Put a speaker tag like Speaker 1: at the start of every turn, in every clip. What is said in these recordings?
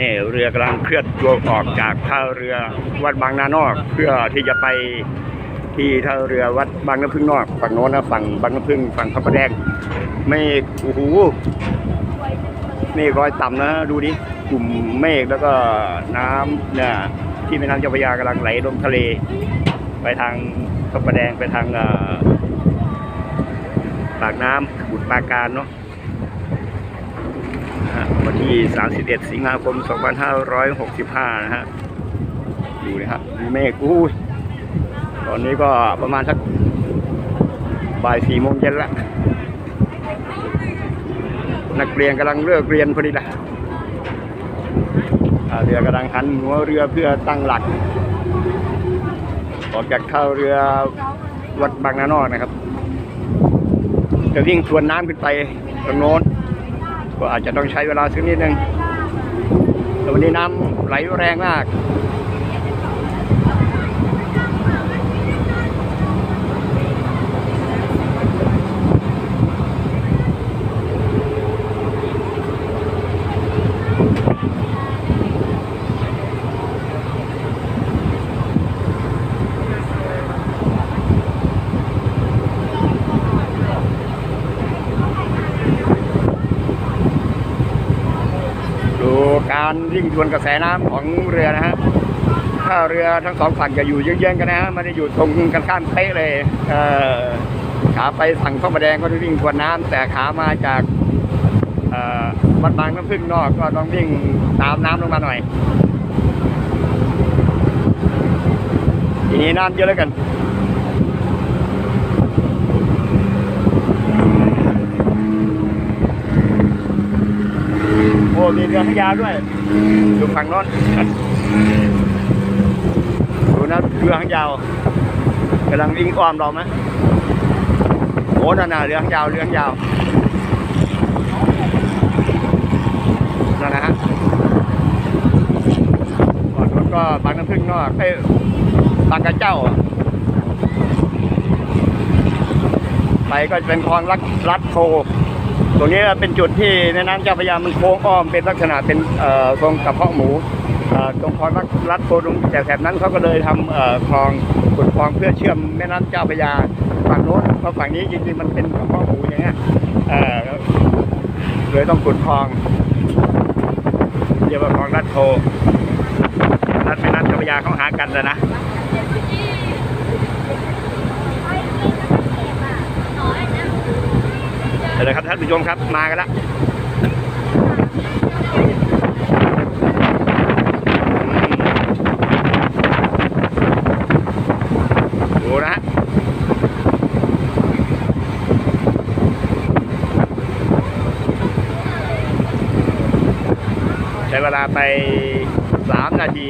Speaker 1: นี่เรือกำลังเคลื่อนตัวออกจากท่าเรือวัดบางนานอก เพื่อที่จะไปที่ท่าเรือวัดบางน้ำพึ่งนอกฝั่งโน้นนะฝั่งบางน้ำพึ่งฝั่งพระประแดง ไม่โอ้โหเมฆลอยต่ำนะดูดิกลุ่มเมฆแล้วก็น้ำเนี่ยที่แม่น้ำเจ้าพระยากำลังไหลลงทะเล ไปทางพระประแดงไปทางปากน้ำบุตรปาการเนาะ ฮะวันที่ 31 สิงหาคม 2565 นะฮะดูนะครับมีเมฆอู้ยตอนนี้ก็ประมาณสักบ่ายสี่โมงเย็นละนักเรียนกำลังเลิกเรียนพอดีละเรือกำลังหันหัวเรือเพื่อตั้งหลัก ออกจากท่าเรือวัดบางนานอกนะครับ จะวิ่งทวนน้ำขึ้นไปตรงโน้น ก็อาจจะต้องใช้เวลาสักนิดนึงแต่วันนี้น้ำไหลแรงมาก ดูการวิ่งทวนกระแสน้ำของเรือนะฮะถ้าเรือทั้งสองฝั่งจะอยู่เยื้องๆกันนะฮะม่ได้อยู่ตรงกันข้ามเป๊ะเลยเออขาไปฝั่งพระประแดงก็ต้องวิ่งทวนน้ำแต่ขามาจากเออวัดบางน้ำพึ่งนอกก็ต้องวิ่งตามน้ำลงมาหน่อยทีนี้น้ำเยอะแล้วกัน มีเรือหางยาวด้วยอยู่ฝั่งโน้นดูนะเรือหางยาวกำลังวิ่งอ้อมเราไหมโอ้นั่นน่ะเรือหางยาวเรือหางยาวนั่นนะฮะก่อนนู้นก็บางน้ำพึ่งนอกเอ้บางกระเจ้า ไปก็จะเป็นคลองลัดลัดโพ ตรงนี้เป็นจุดที่ในน้ำเจ้าพระยามันโค้งอ้อมเป็นลักษณะเป็นเอ่อทรงกระเพาะหมูเอ่อตรงคลองรัดรัดโพตรงแถบๆนั้นเขาก็เลยทำเอ่อคลองขุดคลองเพื่อเชื่อมแม่น้ำเจ้าพระยาฝั่งโน้นเพราะฝั่งนี้จริงๆมันเป็นกระเพาะหมูอย่างเงี้ยเอ่อเลยต้องขุดคลองเรียกว่าคลองรัดโพรัดแม่น้ำเจ้าพระยาเขาหากันเลยนะ เดี๋ยวครับท่านผู้ชมครับมากันล้วดูนะฮะใช้เวลาไป 3 นาที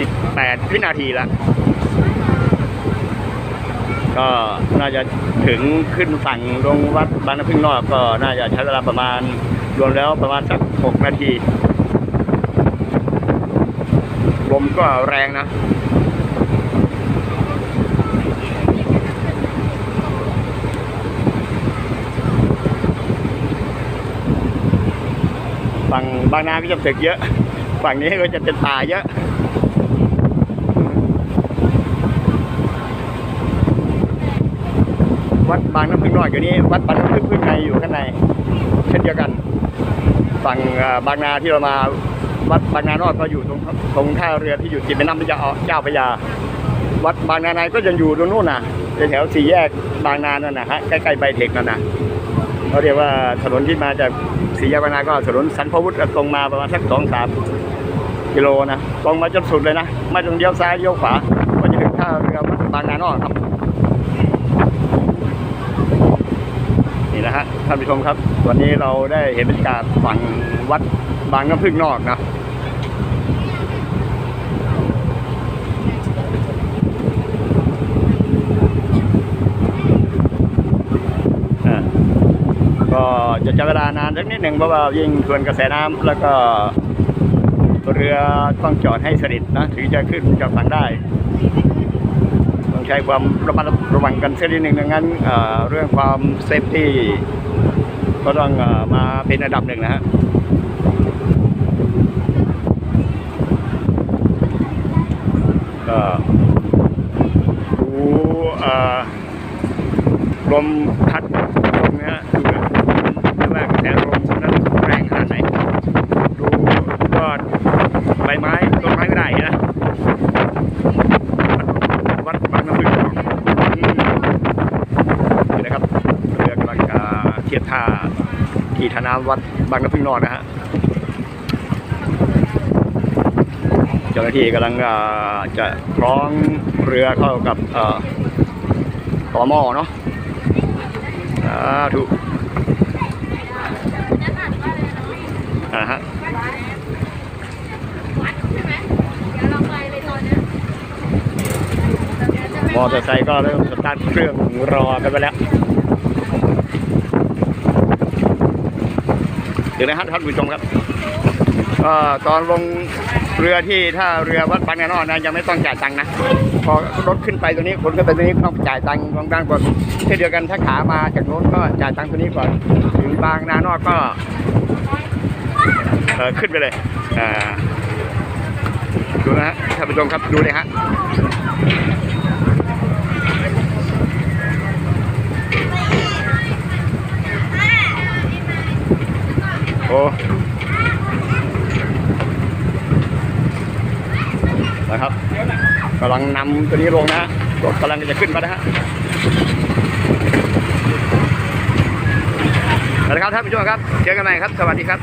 Speaker 1: 18 วินาทีแล้ว ก็น่าจะถึงขึ้นฝั่งลงวัดบางน้ำพึ่งนอกก็น่าจะใช้เวลาประมาณรวมแล้วประมาณสักหกนาทีลมก็แรงนะฝั่งบางนาก็จะตึกเยอะ ฝั่งนี้ก็จะเป็นป่าเยอะ วัด บางน้ำพึ่งนอกอยู่นี้วัดบางน้ำพึ่งพึ่งในอยู่ข้างใน เช่นเดียวกัน ฝั่งบางนาที่เรามาวัดบางนานอกก็อยู่ตรงตรงท่าเรือที่อยู่ติดแม่น้ำเจ้าเจ้าพระยา วัดบางนาในก็ยังอยู่ตรงนู้นน่ะแถวสี่แยกบางนานั่นนะฮะใกล้ๆใบเทคนั่นนะเขาเรียกว่าถนนที่มาจากสี่แยกบางนาก็ถนนสันพวุฒิตรงมาประมาณสักสองสามกิโลนะตรงมาจนสุดเลยนะไม่ต้องเลี้ยวซ้ายเลี้ยวขวาก็จะถึงท่าเรือวัดบางนานอกครับ นะฮะท่านผู้ชมครับ วันนี้เราได้เห็นบรรยากาศฝั่งวัดบางน้ำพึ่งนอกนะก็จะใช้เวลานานสักนิดหนึ่งเพราะว่ายิ่งทวนกระแสน้ำแล้วก็เรือต้องจอดให้สนิทนะถึงจะขึ้นจากฝั่งได้ ใช้ความระมัดระวังกันสักนิดหนึ่งดังนั้นเรื่องความเซฟตี้ก็ต้องมาเป็นระดับหนึ่งนะฮะก็ดูลมพัดตรงนี้ดูว่ากระแสลมนั้นแรงขนาดไหนดูยอดใบไม้ต้นไม้ก็ได้ ทียบท่าที่ท่าน้ำวัดบางน้ำพึ่งนอกนะฮะเจ้าหน้าที่กำลังจะคล้องเรือเข้ากับต่อหม้อเนาะสาธุอ่าฮะมอเตอร์ไซค์ก็เริ่มสตาร์ทเครื่องรอกันไปแล้ว ดี๋ยวนะครับท่านผู้ชมครับก็ตอนลงเรือที่ถ้าเรือวัดปันกันนอกนะยังไม่ต้องจ่ายตังค์นะพอรถขึ้นไปตัวนี้ขนขึ้นไปตัวนี้ต้องจ่ายตังค์ตรงกลางก่อนเช่นเดียวกันถ้าขามาจากโน้นก็จ่ายตังค์ตัวนี้ก่อนถึงบางนานอกก็ขึ้นไปเลยดูนะฮะท่านผู้ชมครับดูเลยฮะ นะครับกำลังนำตัวนี้ลงนะรถกำลังจะขึ้นมานะฮะนะครับท่านผู้ชมครับ เจอกันใหม่ครับ สวัสดีครับ